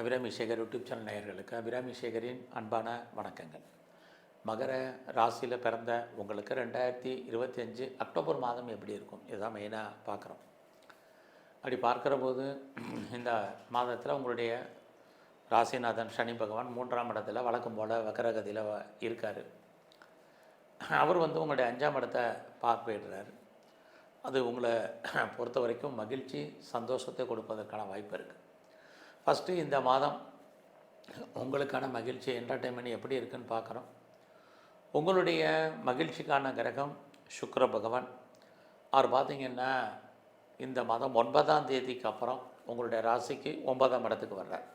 Abirami Sekar YouTube channel நேயர்களுக்கு அபிராமி சேகரின் அன்பான வணக்கங்கள். மகர ராசியில் பிறந்த உங்களுக்கு ரெண்டாயிரத்தி இருபத்தி அஞ்சு அக்டோபர் மாதம் எப்படி இருக்கும்? இதுதான் மெயினாக பார்க்குறோம். அப்படி பார்க்குற போது இந்த மாதத்தில் உங்களுடைய ராசிநாதன் சனி பகவான் மூன்றாம் இடத்துல வழக்கம் போல் வக்கரகதியில் இருக்கார். அவர் வந்து உங்களுடைய அஞ்சாம் இடத்தை பார்வையிடுறாரு. அது உங்களை பொறுத்த வரைக்கும் மகிழ்ச்சி சந்தோஷத்தை கொடுப்பதற்கான வாய்ப்பு இருக்குது ஃபஸ்ட்டு இந்த மாதம் உங்களுக்கான மகிழ்ச்சி என்டர்டைன்மெண்ட் எப்படி இருக்குன்னு பார்க்குறோம். உங்களுடைய மகிழ்ச்சிக்கான கிரகம் சுக்கர பகவான். அவர் பார்த்திங்கன்னா இந்த மாதம் ஒன்பதாம் தேதிக்கு அப்புறம் உங்களுடைய ராசிக்கு ஒன்பதாம் இடத்துக்கு வர்றார்.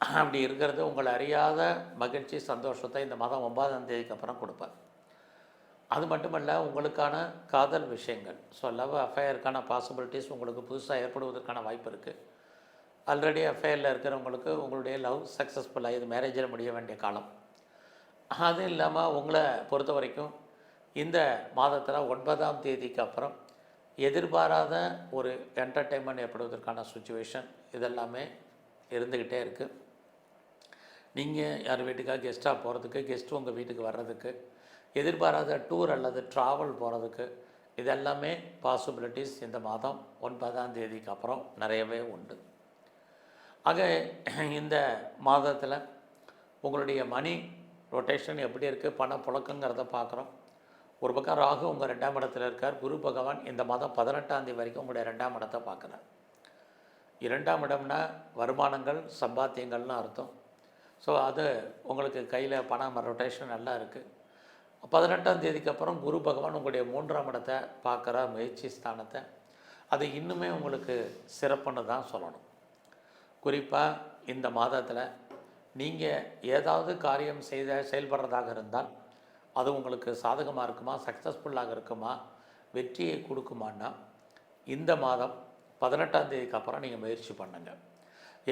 அப்படி இருக்கிறது உங்களை அறியாத மகிழ்ச்சி சந்தோஷத்தை இந்த மாதம் ஒன்பதாம் தேதிக்கு அப்புறம் கொடுப்பார். அது மட்டுமல்ல உங்களுக்கான காதல் விஷயங்கள். ஸோ லவ் அஃபேருக்கான பாசிபிலிட்டிஸ் உங்களுக்கு புதுசாக ஏற்படுவதற்கான வாய்ப்பு இருக்குது ஆல்ரெடி அஃபேரில் இருக்கிறவங்களுக்கு உங்களுடைய லவ் சக்ஸஸ்ஃபுல்லாக இது மேரேஜில் முடிய வேண்டிய காலம். அது இல்லாமல் உங்களை பொறுத்த வரைக்கும் இந்த மாதத்தில் ஒன்பதாம் தேதிக்கு அப்புறம் எதிர்பாராத ஒரு என்டர்டெயின்மெண்ட் ஏற்படுவதற்கான சுச்சுவேஷன் இதெல்லாமே இருந்துக்கிட்டே இருக்குது நீங்கள் யார் வீட்டுக்காக கெஸ்ட்டாக போகிறதுக்கு கெஸ்ட்டு உங்கள் வீட்டுக்கு வர்றதுக்கு எதிர்பாராத டூர் அல்லது ட்ராவல் போகிறதுக்கு இதெல்லாமே பாசிபிலிட்டிஸ் இந்த மாதம் ஒன்பதாம் தேதிக்கு அப்புறம் நிறையவே உண்டு. ஆக இந்த மாதத்தில் உங்களுடைய மணி ரொட்டேஷன் எப்படி இருக்குது பண புழக்கங்கிறத பார்க்குறோம் ஒரு பக்கம் ராகு உங்கள் ரெண்டாம் இடத்துல இருக்கார். குரு பகவான் இந்த மாதம் பதினெட்டாம் தேதி வரைக்கும் உங்களுடைய ரெண்டாம் இடத்தை பார்க்குறார் இரண்டாம் இடம்னா வருமானங்கள் சம்பாத்தியங்கள்னு அர்த்தம். ஸோ அது உங்களுக்கு கையில் பணம் ரொட்டேஷன் நல்லா இருக்குது பதினெட்டாம் தேதிக்கு அப்புறம் குரு பகவான் உங்களுடைய மூன்றாம் இடத்தை பார்க்குற முயற்சி ஸ்தானத்தை. அது இன்னுமே உங்களுக்கு சிறப்புன்னு தான் சொல்லணும். குறிப்பாக இந்த மாதத்தில் நீங்கள் ஏதாவது காரியம் செய்த செயல்படுறதாக இருந்தால் அது உங்களுக்கு சாதகமாக இருக்குமா சக்ஸஸ்ஃபுல்லாக இருக்குமா வெற்றியை கொடுக்குமான்னா இந்த மாதம் பதினெட்டாம் தேதிக்கு அப்புறம் நீங்கள் முயற்சி பண்ணுங்கள்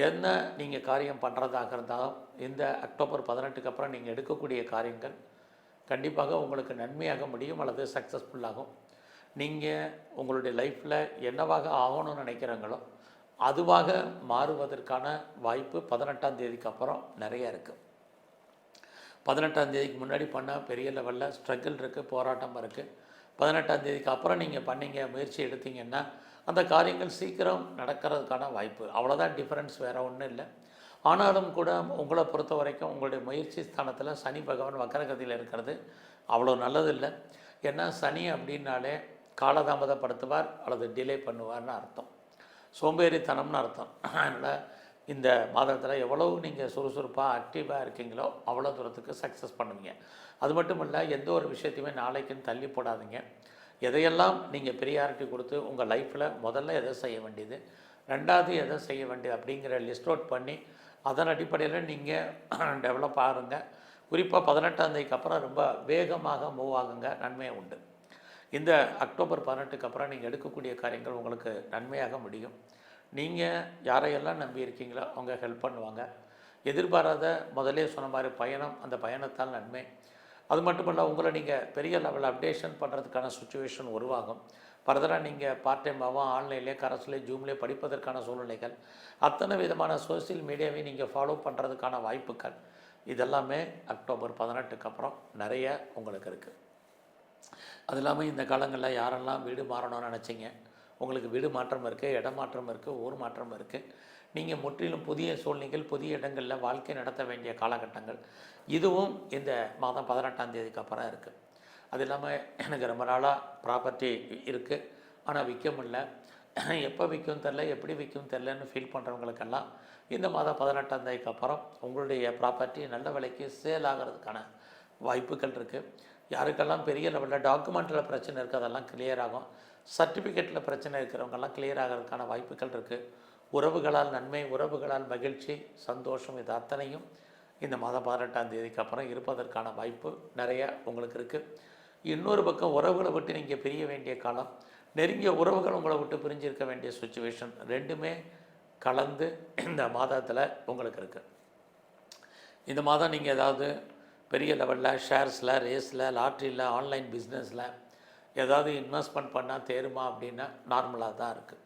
என்ன நீங்கள் காரியம் பண்ணுறதாக இருந்தாலும் இந்த அக்டோபர் பதினெட்டுக்கு அப்புறம் நீங்கள் எடுக்கக்கூடிய காரியங்கள் கண்டிப்பாக உங்களுக்கு நன்மையாக முடியும் அல்லது சக்ஸஸ்ஃபுல்லாகும் நீங்கள் உங்களுடைய லைஃப்பில் என்னவாக ஆகணும்னு நினைக்கிறாங்களோ அதுவாக மாறுவதற்கான வாய்ப்பு பதினெட்டாம் தேதிக்கு அப்புறம் நிறைய இருக்குது பதினெட்டாம் தேதிக்கு முன்னாடி பண்ணால் பெரிய லெவலில் ஸ்ட்ரகிள் இருக்குது போராட்டம் இருக்குது பதினெட்டாம் தேதிக்கு அப்புறம் நீங்கள் பண்ணீங்க முயற்சி எடுத்தீங்கன்னா அந்த காரியங்கள் சீக்கிரம் நடக்கிறதுக்கான வாய்ப்பு. அவ்வளோதான் டிஃப்ரென்ஸ் வேறு ஒன்றும் இல்லை. ஆனாலும் கூட உங்களை பொறுத்த வரைக்கும் உங்களுடைய முயற்சி ஸ்தானத்தில் சனி பகவான் வக்கரகதியில் இருக்கிறது அவ்வளோ நல்லதில்லை ஏன்னா சனி அப்படின்னாலே காலதாமதப்படுத்துவார் அல்லது டிலே பண்ணுவார்னு அர்த்தம். சோம்பேறித்தனம்னு அர்த்தம். அதனால் இந்த மாதத்தில் எவ்வளவு நீங்கள் சுறுசுறுப்பாக ஆக்டிவாக இருக்கீங்களோ அவ்வளோ தூரத்துக்கு சக்ஸஸ் பண்ணுவீங்க. அது மட்டும் இல்லை எந்த ஒரு விஷயத்தையுமே நாளைக்குன்னு தள்ளி போடாதீங்க. எதையெல்லாம் நீங்கள் ப்ரியாரிட்டி கொடுத்து உங்கள் லைஃப்பில் முதல்ல எதை செய்ய வேண்டியது ரெண்டாவது எதை செய்ய வேண்டியது அப்படிங்கிற லிஸ்ட் அவுட் பண்ணி அதன் அடிப்படையில் நீங்கள் டெவலப் ஆகுங்க. குறிப்பாக பதினெட்டாம் தேதிக்கு அப்புறம் ரொம்ப வேகமாக மூவ் ஆகுங்க. நன்மையை உண்டு. இந்த அக்டோபர் பதினெட்டுக்கு அப்புறம் நீங்கள் எடுக்கக்கூடிய காரியங்கள் உங்களுக்கு நன்மையாக முடியும். நீங்கள் யாரையெல்லாம் நம்பி இருக்கீங்களோ அவங்க ஹெல்ப் பண்ணுவாங்க. எதிர்பாராத முதலே சொன்ன மாதிரி பயணம் அந்த பயணத்தால் நன்மை. அது மட்டும் இல்லை உங்களை நீங்கள் பெரிய லெவல் அப்டேஷன் பண்ணுறதுக்கான சுச்சுவேஷன் உருவாகும். ஃபர்தராக நீங்கள் பார்ட் டைமாகவும் ஆன்லைன்லேயே கரஸ்லேயே ஜூம்லேயே படிப்பதற்கான சூழ்நிலைகள். அத்தனை விதமான சோசியல் மீடியாவையும் நீங்கள் ஃபாலோ பண்ணுறதுக்கான வாய்ப்புகள். இதெல்லாமே அக்டோபர் பதினெட்டுக்கு அப்புறம் நிறைய உங்களுக்கு இருக்குது அது இல்லாமல் இந்த காலங்களில் யாரெல்லாம் வீடு மாறணும்னு நினச்சிங்க? உங்களுக்கு வீடு மாற்றம் இருக்குது இடம் மாற்றம் இருக்குது ஊர் மாற்றம் இருக்குது நீங்கள் முற்றிலும் புதிய சூழ்நிலைகள் புதிய இடங்களில் வாழ்க்கை நடத்த வேண்டிய காலகட்டங்கள். இதுவும் இந்த மாதம் பதினெட்டாம் தேதிக்கு அப்புறம் இருக்குது அது இல்லாமல் எனக்கு ரொம்ப நாளாக ப்ராப்பர்ட்டி இருக்குது ஆனால் விற்க முடியல. எப்போ விற்கும் தெரில எப்படி விற்கும் தெரிலன்னு ஃபீல் பண்ணுறவங்களுக்கெல்லாம் இந்த மாதம் பதினெட்டாம் தேதிக்கு அப்புறம் உங்களுடைய ப்ராப்பர்ட்டி நல்ல விலைக்கு சேல் ஆகிறதுக்கான வாய்ப்புகள் இருக்குது யாருக்கெல்லாம் பெரிய லெவலில் டாக்குமெண்ட்டில் பிரச்சனை இருக்குது அதெல்லாம் கிளியர் ஆகும். சர்டிஃபிகேட்டில் பிரச்சனை இருக்கிறவங்கெல்லாம் கிளியர் ஆகிறதுக்கான வாய்ப்புகள் இருக்குது உறவுகளால் நன்மை உறவுகளால் மகிழ்ச்சி சந்தோஷம் இது அத்தனையும் இந்த மாதம் பதினெட்டாம் தேதிக்கு அப்புறம் இருப்பதற்கான வாய்ப்பு நிறைய உங்களுக்கு இருக்குது இன்னொரு பக்கம் உறவுகளை விட்டு நீங்கள் பிரிய வேண்டிய காலம் நெருங்கிய உறவுகள் உங்களை விட்டு பிரிஞ்சிருக்க வேண்டிய சுச்சுவேஷன் ரெண்டுமே கலந்து இந்த மாதத்தில் உங்களுக்கு இருக்குது இந்த மாதம் நீங்கள் ஏதாவது பெரிய லெவலில் ஷேர்ஸில் ரேஸில் லாட்ரியில் ஆன்லைன் பிஸ்னஸில் ஏதாவது இன்வெஸ்ட்மெண்ட் பண்ணால் தேருமா அப்படின்னா நார்மலாக தான் இருக்குது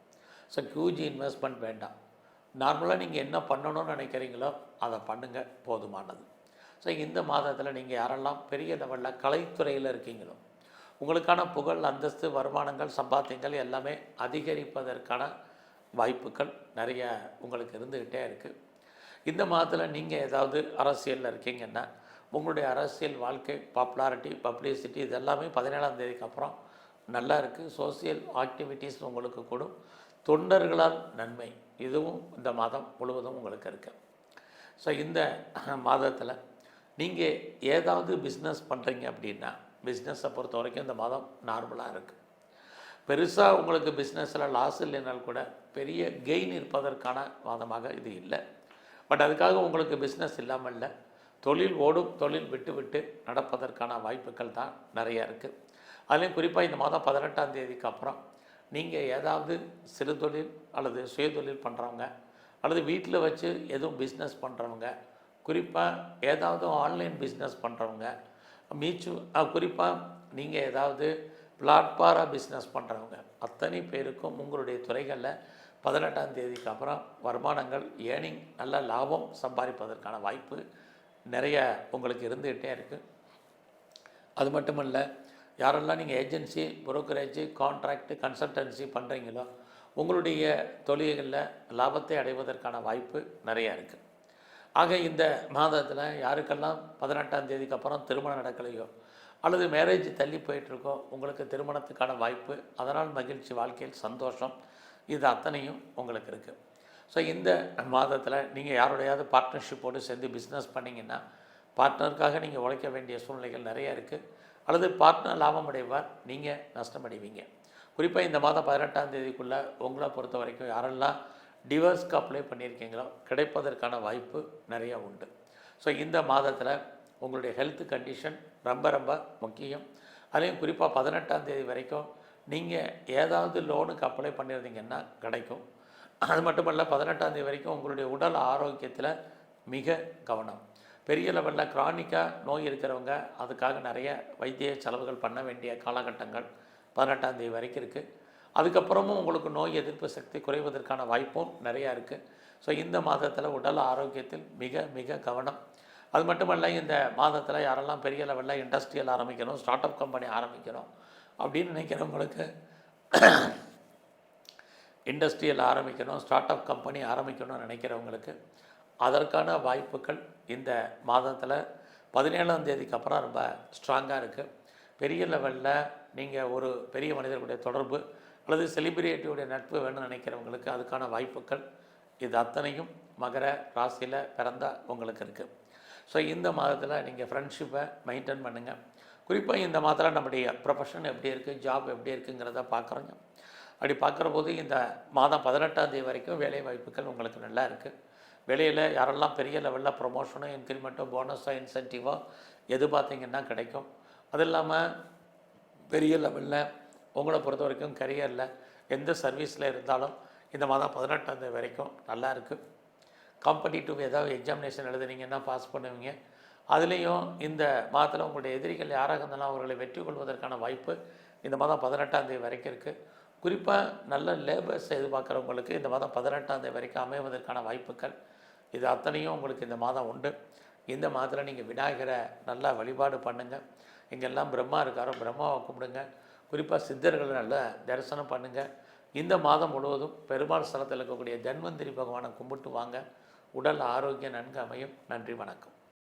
ஸோ ஹியூஜ் இன்வெஸ்ட்மெண்ட் வேண்டாம். நார்மலாக நீங்கள் என்ன பண்ணணும்னு நினைக்கிறீங்களோ அதை பண்ணுங்கள் போதுமானது. ஸோ இந்த மாதத்தில் நீங்கள் யாரெல்லாம் பெரிய லெவலில் கலைத்துறையில் இருக்கீங்களோ உங்களுக்கான புகழ் அந்தஸ்து வருமானங்கள் சம்பாத்தியங்கள் எல்லாமே அதிகரிப்பதற்கான வாய்ப்புகள் நிறைய உங்களுக்கு இருந்துக்கிட்டே இருக்குது இந்த மாதத்தில் நீங்கள் ஏதாவது அரசியலில் இருக்கீங்கன்னா உங்களுடைய அரசியல் வாழ்க்கை பாப்புலாரிட்டி பப்ளிசிட்டி இதெல்லாமே பதினேழாம் தேதிக்கு அப்புறம் நல்லா இருக்குது சோசியல் ஆக்டிவிட்டீஸ் உங்களுக்கு கூடும். தொண்டர்களால் நன்மை. இதுவும் இந்த மாதம் முழுவதும் உங்களுக்கு இருக்குது ஸோ இந்த மாதத்தில் நீங்கள் ஏதாவது பிஸ்னஸ் பண்ணுறீங்க அப்படின்னா பிஸ்னஸை பொறுத்த வரைக்கும் இந்த மாதம் நார்மலாக இருக்குது பெருசாக உங்களுக்கு பிஸ்னஸில் லாஸ் இல்லைனால் கூட பெரிய கெயின் இருப்பதற்கான மாதமாக இது இல்லை. பட் அதுக்காக உங்களுக்கு பிஸ்னஸ் இல்லாமல் இல்லை. தொழில் ஓடும் தொழில் விட்டு விட்டு நடப்பதற்கான வாய்ப்புகள் தான் நிறைய இருக்குது அதுலேயும் குறிப்பாக இந்த மாதம் பதினெட்டாம் தேதிக்கு அப்புறம் நீங்கள் ஏதாவது சிறு தொழில் அல்லது சுயதொழில் பண்ணுறவங்க அல்லது வீட்டில் வச்சு எதுவும் பிஸ்னஸ் பண்ணுறவங்க குறிப்பாக ஏதாவது ஆன்லைன் பிஸ்னஸ் பண்ணுறவங்க மீச்சு குறிப்பாக நீங்கள் ஏதாவது பிளாட்பாராக பிஸ்னஸ் பண்ணுறவங்க அத்தனை பேருக்கும் உங்களுடைய துறைகளில் பதினெட்டாம் தேதிக்கு அப்புறம் வருமானங்கள் ஏர்னிங் நல்ல லாபம் சம்பாதிப்பதற்கான வாய்ப்பு நிறைய உங்களுக்கு இருந்துகிட்டே இருக்குது அது மட்டும் இல்லை யாரெல்லாம் நீங்கள் ஏஜென்சி புரோக்கரேஜ் கான்ட்ராக்ட் கன்சல்டன்சி பண்ணுறீங்களோ உங்களுடைய தொழில்களில் லாபத்தை அடைவதற்கான வாய்ப்பு நிறையா இருக்குது ஆக இந்த மாதத்தில் யாருக்கெல்லாம் பதினெட்டாம் தேதிக்கு அப்புறம் திருமணம் நடக்கலையோ அல்லது மேரேஜ் தள்ளி போயிட்டுருக்கோ உங்களுக்கு திருமணத்துக்கான வாய்ப்பு அதனால் மகிழ்ச்சி வாழ்க்கையில் சந்தோஷம் இது அத்தனையும் உங்களுக்கு இருக்குது ஸோ இந்த மாதத்தில் நீங்கள் யாரோடையாவது பார்ட்னர்ஷிப்போடு சேர்ந்து பிஸ்னஸ் பண்ணிங்கன்னா பார்ட்னருக்காக நீங்கள் உழைக்க வேண்டிய சூழ்நிலைகள் நிறைய இருக்குது அல்லது பார்ட்னர் லாபம் அடைவார் நீங்கள் நஷ்டமடைவீங்க. குறிப்பாக இந்த மாதம் பதினெட்டாம் தேதிக்குள்ளே உங்களை பொறுத்த வரைக்கும் யாரெல்லாம் டிவர்ஸ்க்கு அப்ளை பண்ணியிருக்கீங்களோ கிடைப்பதற்கான வாய்ப்பு நிறையா உண்டு. ஸோ இந்த மாதத்தில் உங்களுடைய ஹெல்த் கண்டிஷன் ரொம்ப ரொம்ப முக்கியம். அதுலேயும் குறிப்பாக பதினெட்டாம் தேதி வரைக்கும் நீங்கள் ஏதாவது லோனுக்கு அப்ளை பண்ணியிருந்தீங்கன்னா கிடைக்கும். அது மட்டும் இல்லை பதினெட்டாம் தேதி வரைக்கும் உங்களுடைய உடல் ஆரோக்கியத்தில் மிக கவனம். பெரிய லெவலில் க்ரானிக்காக நோய் இருக்கிறவங்க அதுக்காக நிறைய வைத்திய செலவுகள் பண்ண வேண்டிய காலகட்டங்கள் பதினெட்டாம் தேதி வரைக்கும் இருக்குது அதுக்கப்புறமும் உங்களுக்கு நோய் எதிர்ப்பு சக்தி குறைவதற்கான வாய்ப்பும் நிறையா இருக்குது ஸோ இந்த மாதத்தில் உடல் ஆரோக்கியத்தில் மிக மிக கவனம். அது மட்டுமல்ல இந்த மாதத்தில் யாரெல்லாம் பெரிய லெவலில் இண்டஸ்ட்ரியல் ஆரம்பிக்கணும் ஸ்டார்ட் அப் கம்பெனி ஆரம்பிக்கணும் அப்படின்னு நினைக்கிறவங்களுக்கு இண்டஸ்ட்ரியல் ஆரம்பிக்கணும் ஸ்டார்ட் அப் கம்பெனி ஆரம்பிக்கணும்னு நினைக்கிறவங்களுக்கு அதற்கான வாய்ப்புகள் இந்த மாதத்தில் பதினேழாம் தேதிக்கு அப்புறம் ரொம்ப ஸ்ட்ராங்காக இருக்குது பெரிய லெவலில் நீங்கள் ஒரு பெரிய மனிதர்களுடைய தொடர்பு அல்லது செலிபிரிட்டியுடைய நட்பு வேணும்னு நினைக்கிறவங்களுக்கு அதுக்கான வாய்ப்புகள் இது அத்தனையும் மகர ராசியில் பிறந்த உங்களுக்கு இருக்குது ஸோ இந்த மாதத்தில் நீங்கள் ஃப்ரெண்ட்ஷிப்பை மெயின்டைன் பண்ணுங்கள் குறிப்பாக இந்த மாதத்தில் நம்முடைய ப்ரொஃபஷன் எப்படி இருக்குது ஜாப் எப்படி இருக்குங்கிறத பார்க்குறோங்க அப்படி பார்க்குற போது இந்த மாதம் பதினெட்டாம் தேதி வரைக்கும் வேலை வாய்ப்புகள் உங்களுக்கு நல்லா இருக்குது வெளியில் யாரெல்லாம் பெரிய லெவலில் ப்ரொமோஷனோ இன்க்ரிமெண்ட்டோ போனஸோ இன்சென்டிவோ எது பார்த்தீங்கன்னா கிடைக்கும். அது இல்லாமல் பெரிய லெவலில் உங்களை பொறுத்த வரைக்கும் கரியரில் எந்த சர்வீஸில் இருந்தாலும் இந்த மாதம் பதினெட்டாம் தேதி வரைக்கும் நல்லா இருக்குது காம்படிட்டிவ் ஏதாவது எக்ஸாமினேஷன் எழுதுனீங்கன்னா பாஸ் பண்ணுவீங்க. அதுலேயும் இந்த மாதத்தில் உங்களுடைய எதிரிகள் யாராக இருந்தாலும் அவர்களை வெற்றி கொள்வதற்கான வாய்ப்பு இந்த மாதம் பதினெட்டாம் தேதி வரைக்கும் இருக்குது குறிப்பாக நல்ல லேபர்ஸ் எதிர்பார்க்குறவங்களுக்கு இந்த மாதம் பதினெட்டாம் தேதி வரைக்கும் அமைவதற்கான வாய்ப்புகள் இது அத்தனையும் உங்களுக்கு இந்த மாதம் உண்டு. இந்த மாதத்தில் நீங்கள் விநாயகரை நல்லா வழிபாடு பண்ணுங்கள் இங்கெல்லாம் பிரம்மா இருக்காரோ பிரம்மாவை கும்பிடுங்க. குறிப்பாக சித்தர்களை நல்லா தரிசனம் பண்ணுங்கள் இந்த மாதம் முழுவதும் பெருமாள் ஸ்தலத்தில் இருக்கக்கூடிய தன்வந்திரி பகவானை கும்பிட்டு வாங்க. உடல் ஆரோக்கியம் நன்கு அமையும். நன்றி வணக்கம்.